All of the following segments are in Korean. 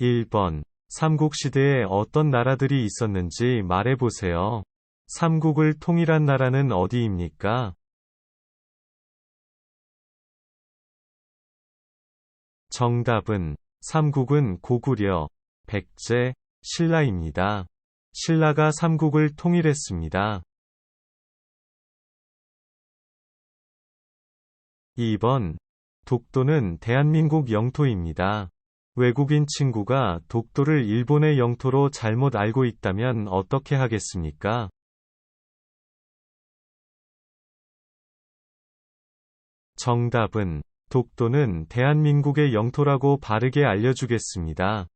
1번. 삼국시대에 어떤 나라들이 있었는지 말해보세요. 삼국을 통일한 나라는 어디입니까? 정답은 삼국은 고구려, 백제, 신라입니다. 신라가 삼국을 통일했습니다. 2번. 독도는 대한민국 영토입니다. 외국인 친구가 독도를 일본의 영토로 잘못 알고 있다면 어떻게 하겠습니까? 정답은 독도는 대한민국의 영토라고 바르게 알려주겠습니다.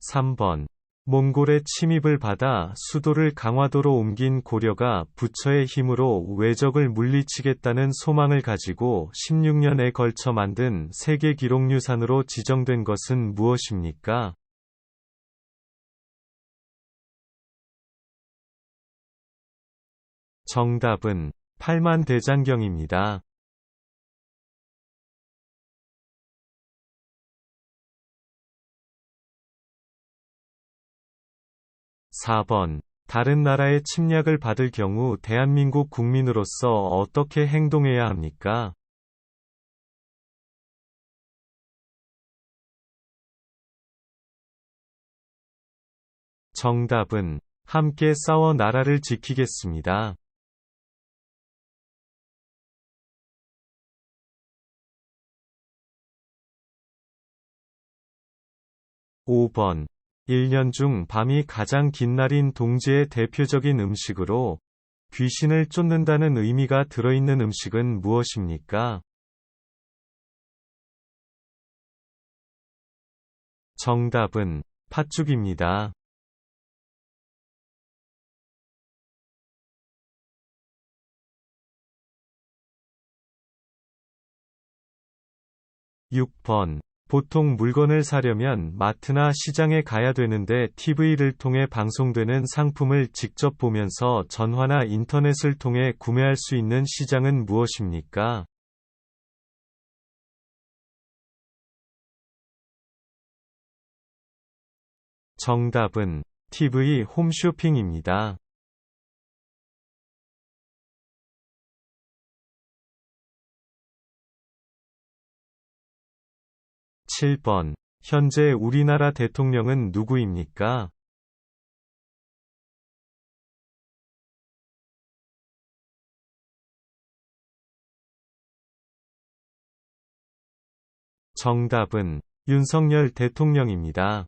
3번. 몽골의 침입을 받아 수도를 강화도로 옮긴 고려가 부처의 힘으로 외적을 물리치겠다는 소망을 가지고 16년에 걸쳐 만든 세계 기록유산으로 지정된 것은 무엇입니까? 정답은 팔만대장경입니다. 4번. 다른 나라의 침략을 받을 경우 대한민국 국민으로서 어떻게 행동해야 합니까? 정답은 함께 싸워 나라를 지키겠습니다. 5번 1년 중 밤이 가장 긴 날인 동지의 대표적인 음식으로 귀신을 쫓는다는 의미가 들어있는 음식은 무엇입니까? 정답은 팥죽입니다. 6번 보통 물건을 사려면 마트나 시장에 가야 되는데 TV를 통해 방송되는 상품을 직접 보면서 전화나 인터넷을 통해 구매할 수 있는 시장은 무엇입니까? 정답은 TV 홈쇼핑입니다. 7번. 현재 우리나라 대통령은 누구입니까? 정답은 윤석열 대통령입니다.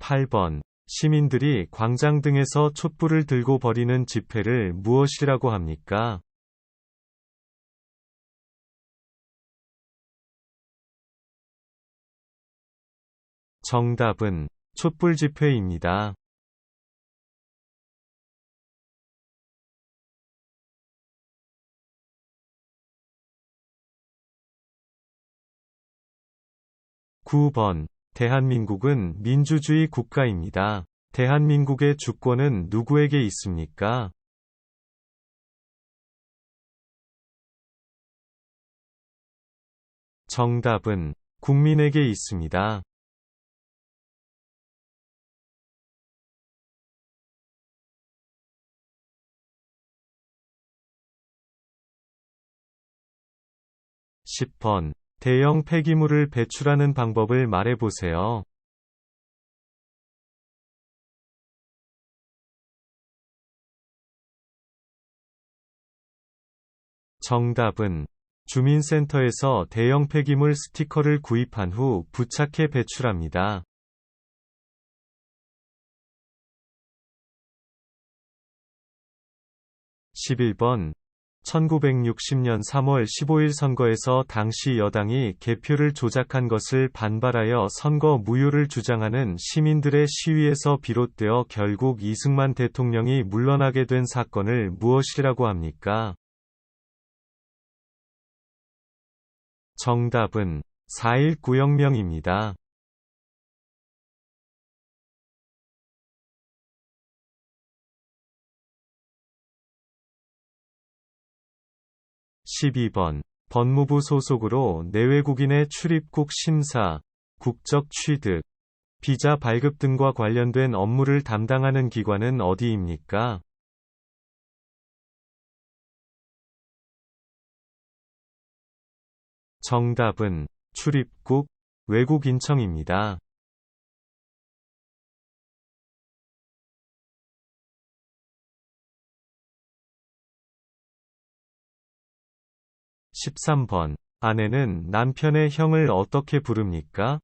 8번 시민들이 광장 등에서 촛불을 들고 벌이는 집회를 무엇이라고 합니까? 정답은 촛불 집회입니다. 9번 대한민국은 민주주의 국가입니다. 대한민국의 주권은 누구에게 있습니까? 정답은 국민에게 있습니다. 10번 대형 폐기물을 배출하는 방법을 말해보세요. 정답은 주민센터에서 대형 폐기물 스티커를 구입한 후 부착해 배출합니다. 11번 1960년 3월 15일 선거에서 당시 여당이 개표를 조작한 것을 반발하여 선거 무효를 주장하는 시민들의 시위에서 비롯되어 결국 이승만 대통령이 물러나게 된 사건을 무엇이라고 합니까? 정답은 4.19혁명입니다. 12번. 법무부 소속으로 내외국인의 출입국 심사, 국적 취득, 비자 발급 등과 관련된 업무를 담당하는 기관은 어디입니까? 정답은 출입국 외국인청입니다. 13번. 아내는 남편의 형을 어떻게 부릅니까?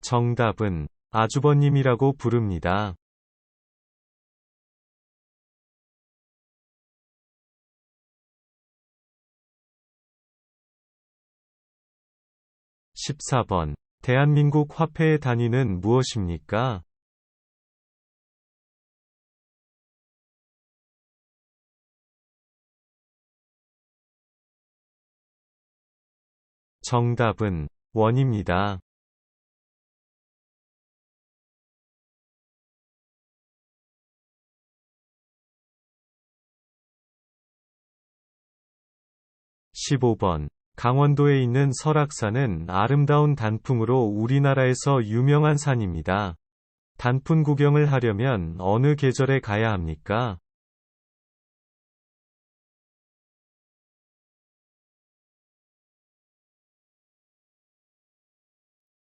정답은 아주버님이라고 부릅니다. 14번. 대한민국 화폐의 단위는 무엇입니까? 정답은 원입니다. 15번. 강원도에 있는 설악산은 아름다운 단풍으로 우리나라에서 유명한 산입니다. 단풍 구경을 하려면 어느 계절에 가야 합니까?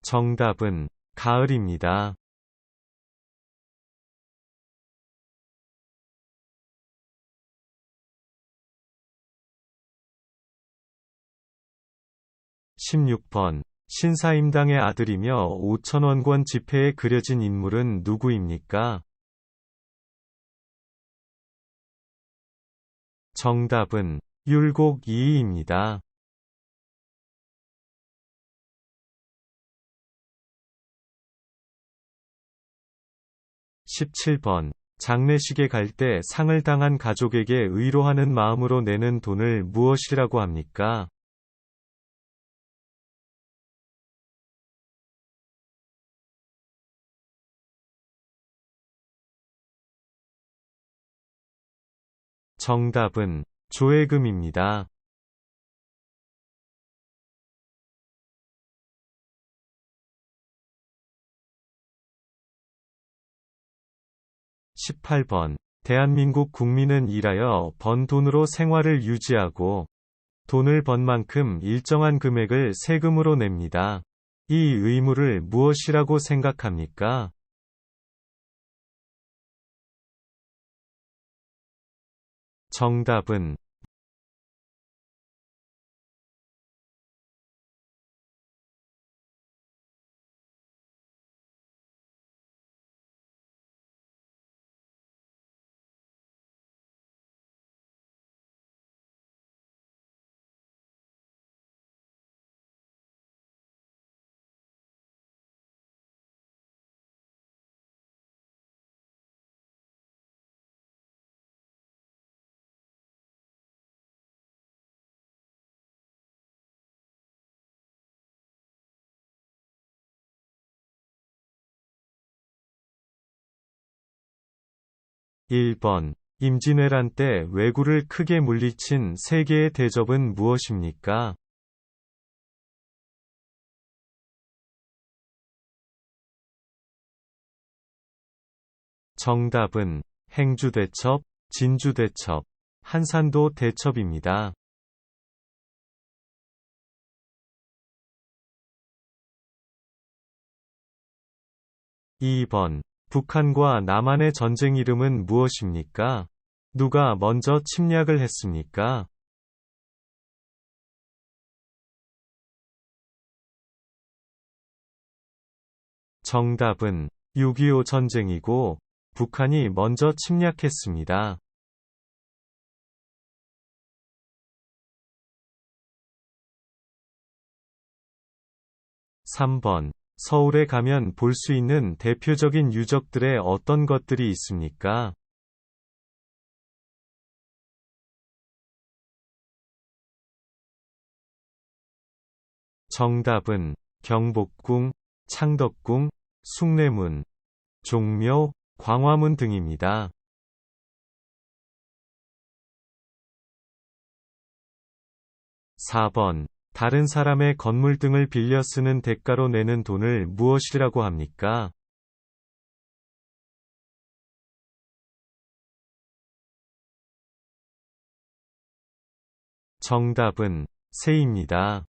정답은 가을입니다. 16번. 신사임당의 아들이며 5천원권 지폐에 그려진 인물은 누구입니까? 정답은 율곡 이이입니다. 17번. 장례식에 갈 때 상을 당한 가족에게 의로하는 마음으로 내는 돈을 무엇이라고 합니까? 정답은 조회금입니다. 18번. 대한민국 국민은 일하여 번 돈으로 생활을 유지하고 돈을 번 만큼 일정한 금액을 세금으로 냅니다. 이 의무를 무엇이라고 생각합니까? 정답은 1번. 임진왜란 때 왜구를 크게 물리친 세계의 대접은 무엇입니까? 정답은 행주대첩, 진주대첩, 한산도 대첩입니다. 2번. 북한과 남한의 전쟁 이름은 무엇입니까? 누가 먼저 침략을 했습니까? 정답은 6.25 전쟁이고, 북한이 먼저 침략했습니다. 3번 서울에 가면 볼 수 있는 대표적인 유적들의 어떤 것들이 있습니까? 정답은 경복궁, 창덕궁, 숭례문, 종묘, 광화문 등입니다. 4번 다른 사람의 건물 등을 빌려 쓰는 대가로 내는 돈을 무엇이라고 합니까? 정답은 세입니다.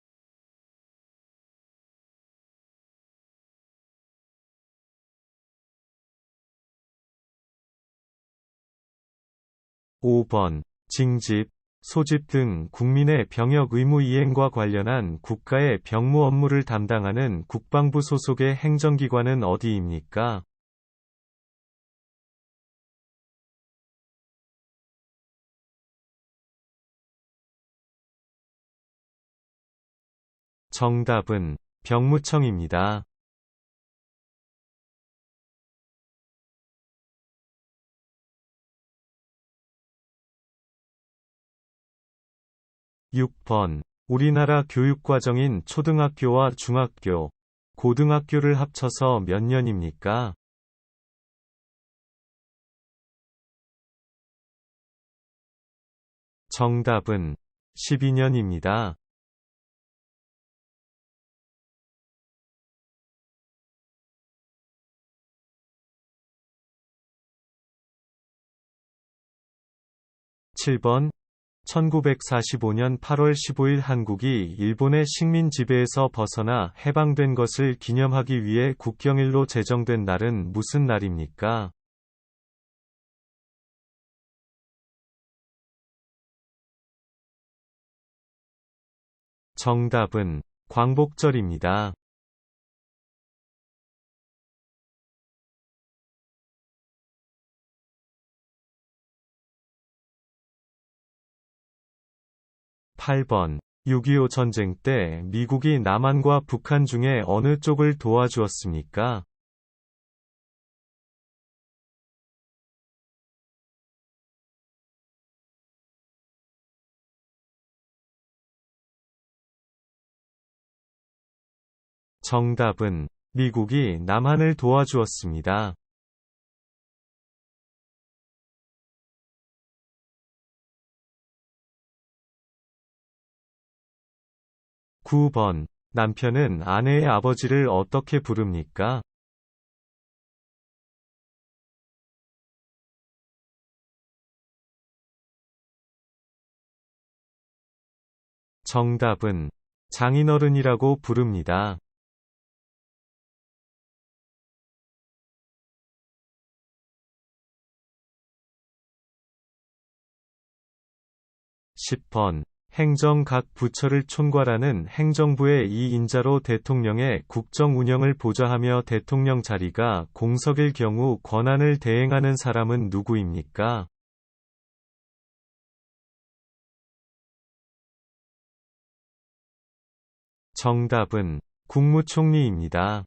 5번 징집, 소집 등 국민의 병역 의무 이행과 관련한 국가의 병무 업무를 담당하는 국방부 소속의 행정기관은 어디입니까? 정답은 병무청입니다. 6번. 우리나라 교육과정인 초등학교와 중학교, 고등학교를 합쳐서 몇 년입니까? 정답은 12년입니다. 7번 1945년 8월 15일 한국이 일본의 식민 지배에서 벗어나 해방된 것을 기념하기 위해 국경일로 제정된 날은 무슨 날입니까? 정답은 광복절입니다. 8번 6.25 전쟁 때 미국이 남한과 북한 중에 어느 쪽을 도와주었습니까? 정답은 미국이 남한을 도와주었습니다. 9번. 남편은 아내의 아버지를 어떻게 부릅니까? 정답은 장인어른이라고 부릅니다. 10번 행정 각 부처를 총괄하는 행정부의 이 인자로 대통령의 국정 운영을 보좌하며 대통령 자리가 공석일 경우 권한을 대행하는 사람은 누구입니까? 정답은 국무총리입니다.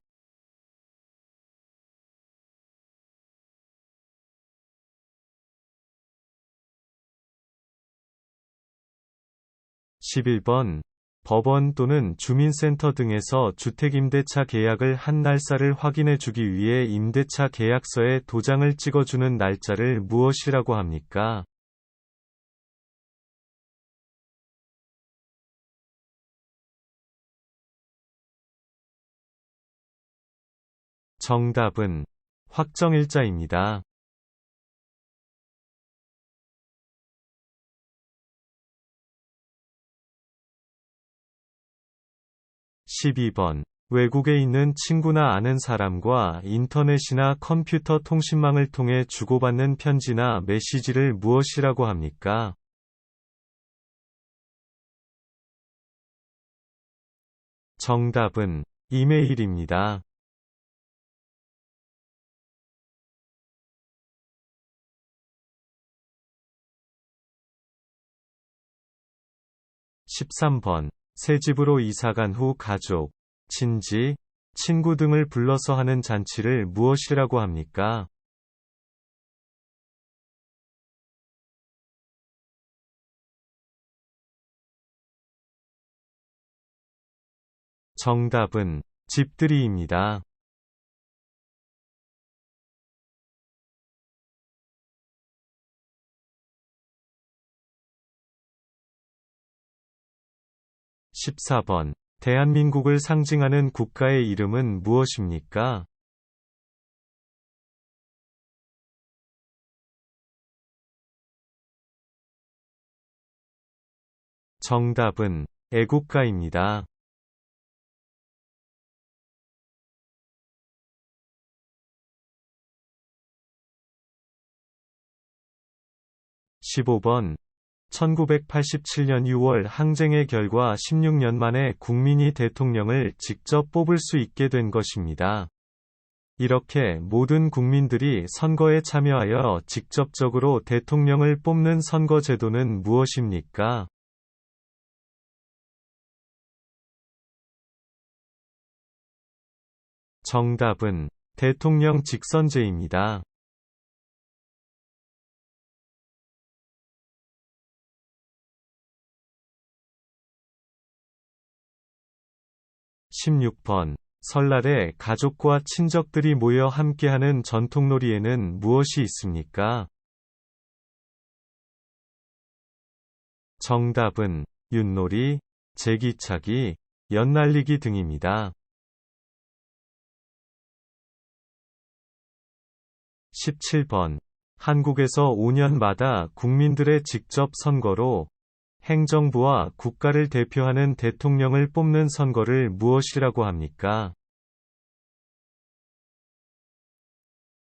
11번 법원 또는 주민센터 등에서 주택임대차 계약을 한 날짜를 확인해 주기 위해 임대차 계약서에 도장을 찍어주는 날짜를 무엇이라고 합니까? 정답은 확정일자입니다. 12번. 외국에 있는 친구나 아는 사람과 인터넷이나 컴퓨터 통신망을 통해 주고받는 편지나 메시지를 무엇이라고 합니까? 정답은 이메일입니다. 13번 새 집으로 이사간 후 가족, 친지, 친구 등을 불러서 하는 잔치를 무엇이라고 합니까? 정답은 집들이입니다. 14번. 대한민국을 상징하는 국가의 이름은 무엇입니까? 정답은 애국가입니다. 15번 1987년 6월 항쟁의 결과 16년 만에 국민이 대통령을 직접 뽑을 수 있게 된 것입니다. 이렇게 모든 국민들이 선거에 참여하여 직접적으로 대통령을 뽑는 선거제도는 무엇입니까? 정답은 대통령 직선제입니다. 16번. 설날에 가족과 친척들이 모여 함께하는 전통놀이에는 무엇이 있습니까? 정답은 윷놀이, 제기차기, 연날리기 등입니다. 17번. 한국에서 5년마다 국민들의 직접 선거로 행정부와 국가를 대표하는 대통령을 뽑는 선거를 무엇이라고 합니까?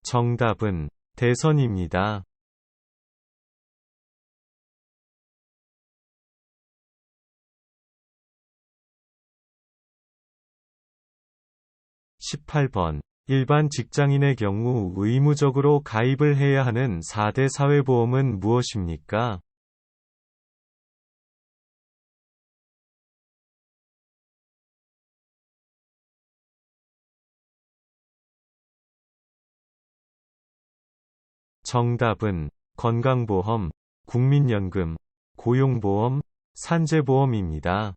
정답은 대선입니다. 18번 일반 직장인의 경우 의무적으로 가입을 해야 하는 4대 사회보험은 무엇입니까? 정답은 건강보험, 국민연금, 고용보험, 산재보험입니다.